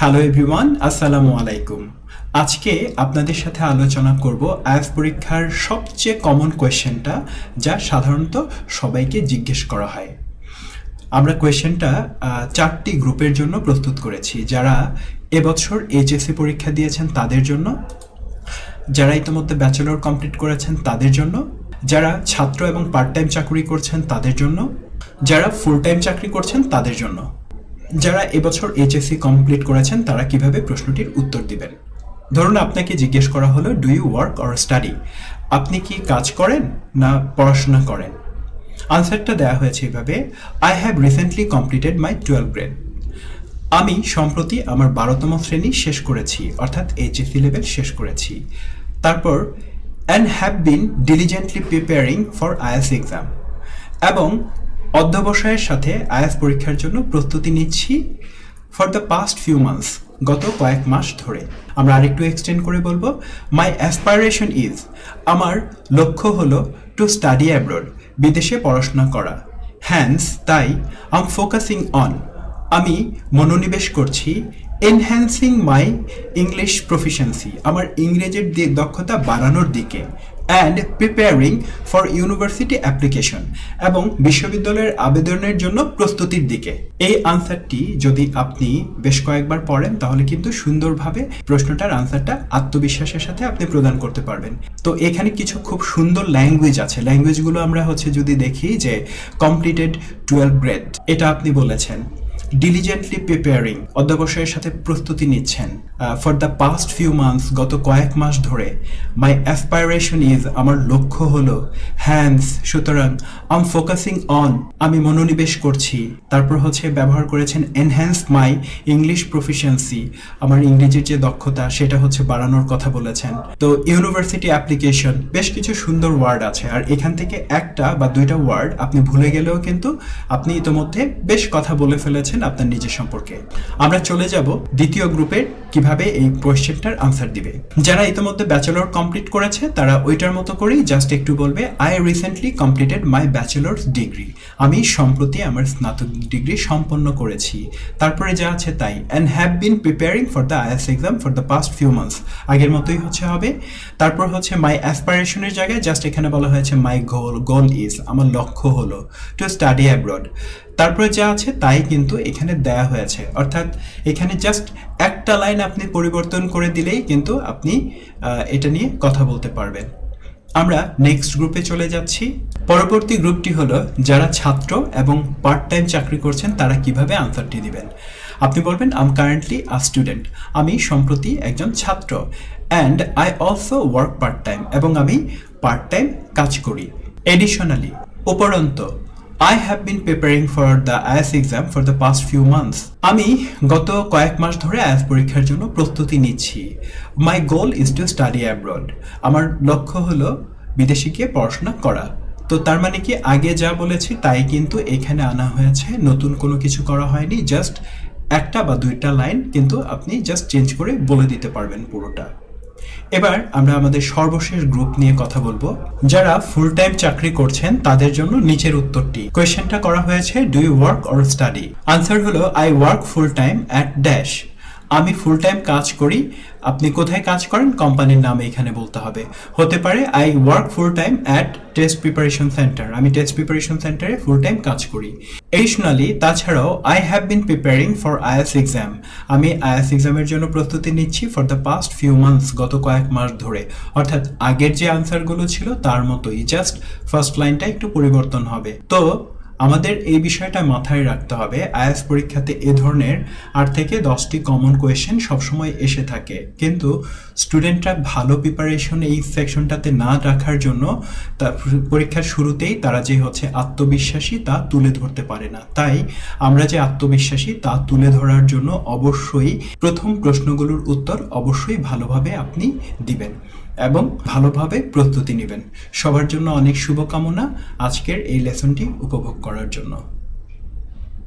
Hello everyone আসসালামু আলাইকুম আজকে আপনাদের সাথে আলোচনা করব আইএলটিএস পরীক্ষার সবচেয়ে কমন কোয়েশ্চেনটা যা সাধারণত সবাইকে জিজ্ঞেস করা হয়। আমরা কোয়েশ্চেনটা চারটি গ্রুপের জন্য প্রস্তুত করেছি। যারা এবছর এইচএসসি পরীক্ষা দিয়েছেন তাদের জন্য, যারা ইতিমধ্যে ব্যাচেলর কমপ্লিট করেছেন তাদের জন্য, যারা ছাত্র এবং পার্ট টাইম চাকরি করছেন তাদের জন্য, যারা ফুল টাইম চাকরি করছেন তাদের জন্য। যারা এবছর এইচএসসি কমপ্লিট করেছেন, তারা কীভাবে প্রশ্নটির উত্তর দিবেন? ধরুন আপনাকে জিজ্ঞেস করা হলো do you work or study আপনি কি কাজ করেন না পড়াশোনা করেন? আনসারটা দেওয়া হয়েছে এভাবে I have recently completed my twelve grade আমি সম্প্রতি আমার বারোতম শ্রেণি শেষ করেছি, অর্থাৎ এইচএসসি লেভেল শেষ করেছি। তারপর and have been diligently preparing for is exam এবং অধ্যবসায়ের সাথে আইএস পরীক্ষার জন্য প্রস্তুতি নিচ্ছি for the past few months গত কয়েক মাস ধরে। আমরা আরেকটু এক্সটেন্ড করে বলব মাই অ্যাসপাইরেশন ইজ আমার লক্ষ্য হলো টু স্টাডি অ্যাব্রোড বিদেশে পড়াশোনা করা। হ্যান্স তাই আম ফোকাসিং অন আমি মনোনিবেশ করছি এনহ্যান্সিং মাই ইংলিশ প্রফিসিয়েন্সি আমার ইংরেজির দক্ষতা বাড়ানোর দিকে। And preparing for university application এবং বিশ্ববিদ্যালয়ের আবেদনের জন্য প্রস্তুতির দিকে। এই আনসারটি যদি আপনি বেশ কয়েকবার পড়েন, তাহলে কিন্তু সুন্দরভাবে প্রশ্নটার আনসারটা আত্মবিশ্বাসের সাথে আপনি প্রদান করতে পারবেন। তো এখানে কিছু খুব সুন্দর ল্যাঙ্গুয়েজ আছে। ল্যাঙ্গুয়েজগুলো আমরা হচ্ছে যদি দেখি যে কমপ্লিটেড টুয়েলভ গ্রেড এটা আপনি বলেছেন। ডিলিজেন্টলি প্রিপেয়ারিং অধ্যবসায়ের সাথে প্রস্তুতি নিচ্ছেন। For the past few months গত কয়েক মাস ধরে মাই অ্যাসপাইরেশন ইজ আমার লক্ষ্য হলো হ্যান্স সুতরাং আম ফোকাসিং অন আমি মনোনিবেশ করছি। তারপর হচ্ছে ব্যবহার করেছেন এনহ্যান্স মাই ইংলিশ প্রফিসিয়েন্সি আমার ইংরেজির যে দক্ষতা, সেটা হচ্ছে বাড়ানোর কথা বলেছেন। তো ইউনিভার্সিটি অ্যাপ্লিকেশন বেশ কিছু সুন্দর ওয়ার্ড আছে, আর এখান থেকে একটা বা দুইটা ওয়ার্ড আপনি ভুলে গেলেও কিন্তু আপনি ইতোমধ্যে বেশ কথা বলে ফেলেছেন। আপনার নিজের সম্পর্কে। আমরা চলে যাব দ্বিতীয় গ্রুপের কীভাবে এই কোয়েশ্চেনটার আনসার দিবে। যারা ইতোমধ্যে ব্যাচেলর কমপ্লিট করেছে, তারা ওইটার মতো করেই জাস্ট একটু বলবে I recently completed my bachelor's degree আমি সম্প্রতি আমার স্নাতক ডিগ্রি সম্পন্ন করেছি। তারপরে যা আছে তাই। And have been preparing for the is exam for the past few months আগের মতোই হচ্ছে হবে। তারপর হচ্ছে মাই অ্যাসপাইরেশনের জায়গায় জাস্ট এখানে বলা হয়েছে মাই গোল গোল ইজ আমার লক্ষ্য হলো টু স্টাডি অ্যাব্রড তারপরে যা আছে তাই কিন্তু এখানে দেয়া হয়েছে। অর্থাৎ এখানে জাস্ট একটা লাইন আপনি পরিবর্তন করে দিলেই কিন্তু আপনি এটা নিয়ে কথা বলতে পারবেন। আমরা নেক্সট গ্রুপে চলে যাচ্ছি। পরবর্তী গ্রুপটি হলো যারা ছাত্র এবং পার্ট টাইম চাকরি করছেন, তারা কীভাবে আনসারটি দিবেন? আপনি বলবেন আম কারেন্টলি আ স্টুডেন্ট আমি সম্প্রতি একজন ছাত্র। And I also work part time এবং আমি পার্ট টাইম কাজ করি। Additionally উপরন্ত I have been preparing for the is exam for the past few months আমি গত কয়েক মাস ধরে আইএস পরীক্ষার জন্য প্রস্তুতি নিচ্ছি। My goal is to study abroad আমার লক্ষ্য হলো বিদেশে গিয়ে পড়াশোনা করা। তো তার মানে কি আগে যা বলেছি তাই কিন্তু এখানে আনা হয়েছে। নতুন কোনো কিছু করা হয়নি। জাস্ট একটা বা দুইটা লাইন কিন্তু আপনি জাস্ট চেঞ্জ করে বলে দিতে পারবেন পুরোটা। এবার আমরা আমাদের সর্বশেষ গ্রুপ নিয়ে কথা বলব। যারা ফুল টাইম চাকরি করছেন, তাদের জন্য নিচের উত্তরটি। কোয়েশ্চেনটা করা হয়েছে do you work or study answer হলো I work full time at dash আমি ফুল টাইম কাজ করি। আপনি কোথায় কাজ করেন? কোম্পানির নাম এখানে বলতে হবে। হতে পারে I work full time at test preparation centre আমি টেস্ট প্রিপারেশন সেন্টারে ফুল টাইম কাজ করি। এডিশনালি তাছাড়াও I have been preparing for is exam আমি আইএস এক্সামের জন্য প্রস্তুতি নিচ্ছি for the past few months গত কয়েক মাস ধরে। অর্থাৎ, আগের যে আনসারগুলো ছিল, তার মতোই। জাস্ট ফার্স্ট লাইনটা একটু পরিবর্তন হবে। তো আমাদের এই বিষয়টা মাথায় রাখতে হবে। আইএস পরীক্ষাতে এ ধরনের আট থেকে দশটি কমন কোয়েশ্চেন সবসময় এসে থাকে। কিন্তু স্টুডেন্টরা ভালো প্রিপারেশন এই সেকশনটাতে না রাখার জন্য তা পরীক্ষার শুরুতেই তারা যে হচ্ছে আত্মবিশ্বাসী তা তুলে ধরতে পারে না। তাই আমরা যে আত্মবিশ্বাসী তা তুলে ধরার জন্য অবশ্যই প্রথম প্রশ্নগুলোর উত্তর অবশ্যই ভালোভাবে আপনি দিবেন। এবং ভালোভাবে প্রস্তুতি নেবেন। সবার জন্য অনেক শুভকামনা আজকের এই লেসনটি উপভোগ করার জন্য।